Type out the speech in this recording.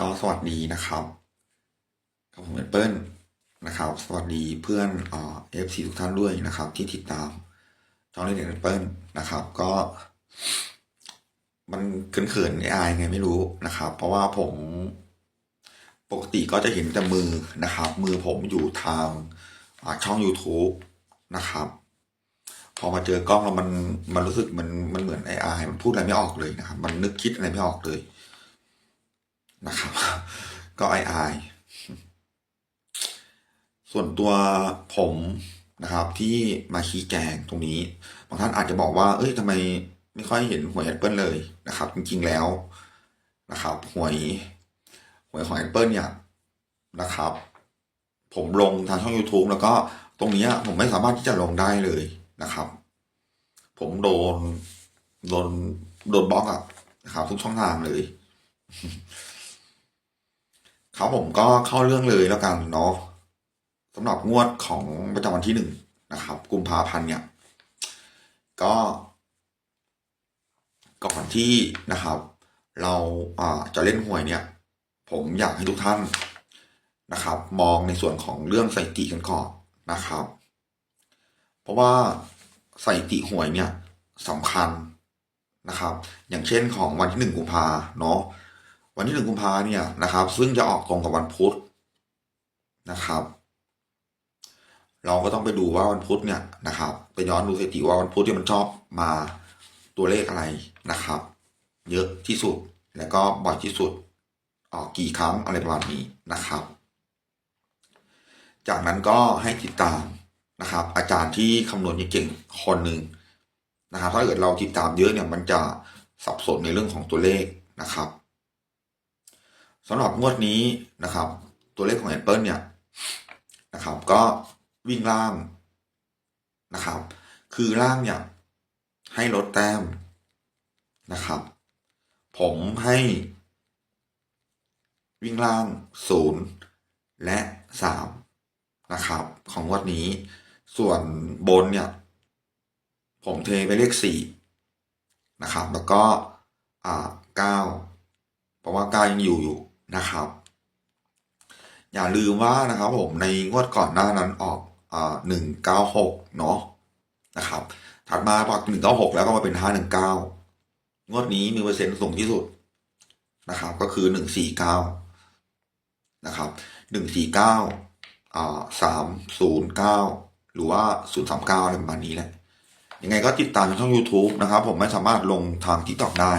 ก็สวัสดีนะครับกับผมเปิ้ลนะครับ สวัสดีเพื่อนเอ่อฟซีทุกท่านด้วยนะครับ ที่ติดตามช่องเล่นเน็ตเปิ้ลนะครับ ก็ มันเขินๆอายไงไม่รู้นะครับ เพราะว่าผมปกติก็จะเห็นแต่มือนะครับ มือผมอยู่ทางช่อง YouTube นะครับ พอมาเจอกล้องแล้วมันมันรู้สึกมันมันเหมือนไออายมันพูดอะไรไม่ออกเลยนะครับ มันนึกคิดอะไรไม่ออกเลย นะครับ ก็ไออายส่วนตัวผมนะครับที่มาชี้แจงตรงนี้บางท่านอาจจะบอกว่า เอ้ยทำไมไม่ค่อยเห็นหวยแอปเปิลเลยนะครับ จริงๆแล้วนะครับหวยหวยของแอปเปิลเนี่ยนะครับ ผมลงทางช่อง YouTube แล้วก็ตรงนี้ผมไม่สามารถที่จะลงได้เลยนะครับ ผมโดนโดนโดนบล็อกอะนะครับ ทุกช่องทางเลย ครับผมก็เข้าเรื่องเลยแล้วกันเนาะสำหรับงวดของประจำวันที่หนึ่งนะครับ กุมภาพันธ์เนี่ย ก็ ก่อนที่นะครับ เราอ่าจะเล่นหวยเนี่ย ผมอยากให้ทุกท่านนะครับ มองในส่วนของเรื่องสถิติกันก่อนนะครับ เพราะว่าสถิติหวยเนี่ยสำคัญนะครับ อย่างเช่นของวันที่หนึ่งกุมภาเนาะ วันที่หนึ่งกุมภาเนี่ยนะครับ ซึ่งจะออกตรงกับวันพุธนะครับ เราก็ต้องไปดูว่าวันพุธเนี่ยนะครับ ไปย้อนดูสถิติว่าวันพุธที่มันชอบมาตัวเลขอะไรนะครับ เยอะที่สุดแล้วก็บ่อยที่สุดออกกี่ครั้งอะไรประมาณนี้นะครับ จากนั้นก็ให้ติดตามนะครับ อาจารย์ที่คำนวณเก่งคนหนึ่งนะครับ ถ้าเกิดเราติดตามเยอะเนี่ยมันจะสับสนในเรื่องของตัวเลขนะครับ สำหรับงวดนี้นะครับ ตัวเลขของ Apple เนี่ยนะครับ ก็วิ่งล่างนะครับ คือล่างเนี่ยให้ลดแต้มนะครับ ผมให้วิ่งล่างศูนย์และสามนะครับ ของงวดนี้ ส่วนบนเนี่ย ผมเทไปเลขสี่นะครับ แล้วก็ อ่าเก้าเพราะว่าเก้ายังอยู่อยู่ นะครับ อย่าลืมว่านะครับผมในงวดก่อนหน้านั้นออกหนึ่งเก้าหกเนาะนะครับ ถัดมาพอกหนึ่งเก้าหกแล้วก็มาเป็นห้าหนึ่งเก้างวดนี้มีเปอร์เซ็นต์สูงที่สุดนะครับ ก็คือหนึ่งสี่เก้านะครับหนึ่งสี่เก้าสามศูนย์เก้าหรือว่าศูนย์สามเก้าอะไรประมาณนี้แหละยังไงก็ติดตามช่อง YouTube นะครับ ผมไม่สามารถลงทาง TikTok ได้